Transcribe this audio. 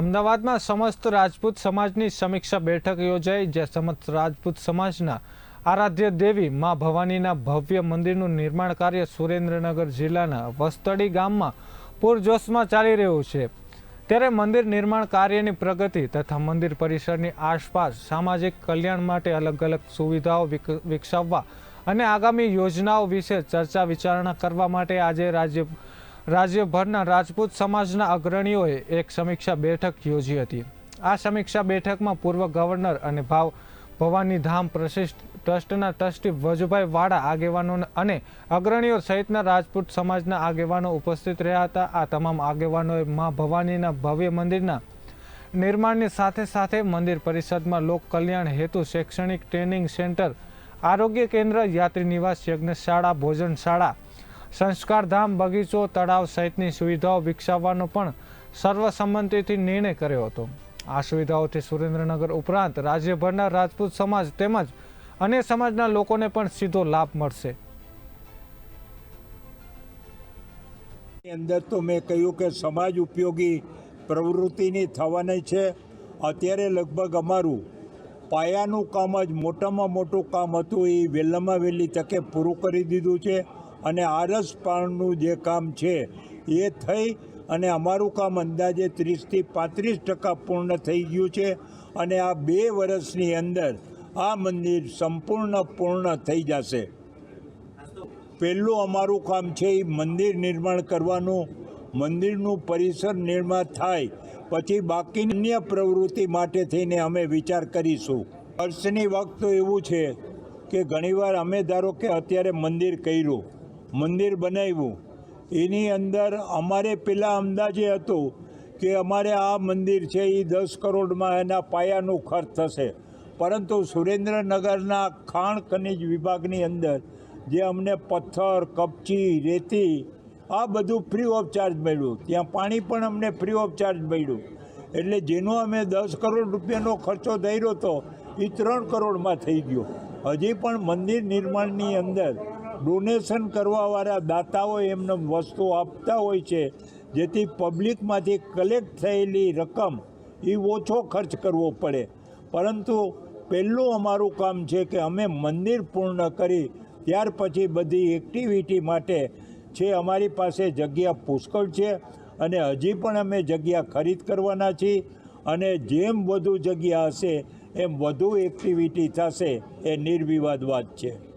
અમદાવાદમાં સમસ્ત રાજપૂત સમાજની સમીક્ષા બેઠક યોજાઈ જે સમસ્ત રાજપૂત સમાજના આરાધ્ય દેવી મા ભવાનીના ભવ્ય મંદિરનું નિર્માણ કાર્ય સુરેન્દ્રનગર જિલ્લાના વસ્તડી ગામમાં પૂરજોશમાં ચાલી રહ્યું છે. ત્યારે મંદિર નિર્માણ કાર્યની પ્રગતિ તથા મંદિર પરિસરની આસપાસ સામાજિક કલ્યાણ માટે અલગ અલગ સુવિધાઓ વિક- વિકસાવવા અને આગામી યોજનાઓ વિશે ચર્ચા વિચારણા કરવા માટે આજે રાજ્ય રાજ્યભરના રાજપૂત સમાજના અગ્રણીઓએ એક સમીક્ષા બેઠક યોજી હતી. આ સમીક્ષા બેઠકમાં પૂર્વ ગવર્નર અને ભાવ ભવાની ધામ પ્રશિષ્ટ ટ્રસ્ટના ટ્રસ્ટી વજુભાઈ વાડા આગેવાનો અને અગ્રણીઓ સહિતના રાજપૂત સમાજના આગેવાનો ઉપસ્થિત રહ્યા હતા. આ તમામ આગેવાનોએ મા ભવાનીના ભવ્ય મંદિરના નિર્માણની સાથે સાથે મંદિર પરિષદમાં લોક કલ્યાણ હેતુ શૈક્ષણિક ટ્રેનિંગ સેન્ટર, આરોગ્ય કેન્દ્ર, યાત્રી નિવાસ, યજ્ઞશાળા, ભોજનશાળા સંસ્કારધામ બગીચો તળાવ સહિતની સુવિધાઓ વિકસાવવાનો પણ સર્વસંમતિથી નિર્ણય કર્યો હતો. આ સુવિધાઓથી સુરેન્દ્રનગર ઉપરાંત રાજ્યભરના રાજપૂત સમાજ તેમજ અન્ય સમાજના લોકોને પણ સીધો લાભ મળશે. અંદર તો મેં કહ્યું કે સમાજ ઉપયોગી પ્રવૃત્તિની થવાની છે. અત્યારે લગભગ અમારું પાયાનું કામ જ મોટામાં મોટું કામ હતું, એ વહેલામાં વહેલી તકે પૂરું કરી દીધું છે. અને આરસપાળનું જે કામ છે એ થઈ અને અમારું કામ અંદાજે ત્રીસથી પાંત્રીસ ટકા પૂર્ણ થઈ ગયું છે અને આ બે વર્ષની અંદર આ મંદિર સંપૂર્ણ પૂર્ણ થઈ જશે. પહેલું અમારું કામ છે એ મંદિર નિર્માણ કરવાનું, મંદિરનું પરિસર નિર્માણ થાય, પછી બાકી અન્ય પ્રવૃત્તિ માટે થઈને અમે વિચાર કરીશું. વર્ષની વખત તો એવું છે કે ઘણીવાર અમે ધારો કે અત્યારે મંદિર કર્યું મંદિર બનાવ્યું. એની અંદર અમારે પહેલાં અંદાજે હતું કે અમારે આ મંદિર છે એ દસ કરોડમાં એના પાયાનું ખર્ચ થશે. પરંતુ સુરેન્દ્રનગરના ખાણ ખનિજ વિભાગની અંદર જે અમને પથ્થર, કપચી, રેતી, આ બધું ફ્રી ઓફ ચાર્જ મળ્યું. ત્યાં પાણી પણ અમને ફ્રી ઓફ ચાર્જ મળ્યું. એટલે જેનો અમે દસ કરોડ રૂપિયાનો ખર્ચો ધર્યો હતો એ ત્રણ કરોડમાં થઈ ગયો. હજી પણ મંદિર નિર્માણની અંદર ડોનેશન કરવાવાળા દાતાઓ એમને વસ્તુ આપતા હોય છે, જેથી પબ્લિકમાંથી કલેક્ટ થયેલી રકમ એ ઓછો ખર્ચ કરવો પડે. પરંતુ પહેલું અમારું કામ છે કે અમે મંદિર પૂર્ણ કરી, ત્યાર પછી બધી એક્ટિવિટી માટે છે અમારી પાસે જગ્યા પુષ્કળ છે અને હજી પણ અમે જગ્યા ખરીદ કરવાના છીએ અને જેમ વધુ જગ્યા હશે, એમ વધુ એક્ટિવિટી થશે, એ નિર્વિવાદ વાત છે.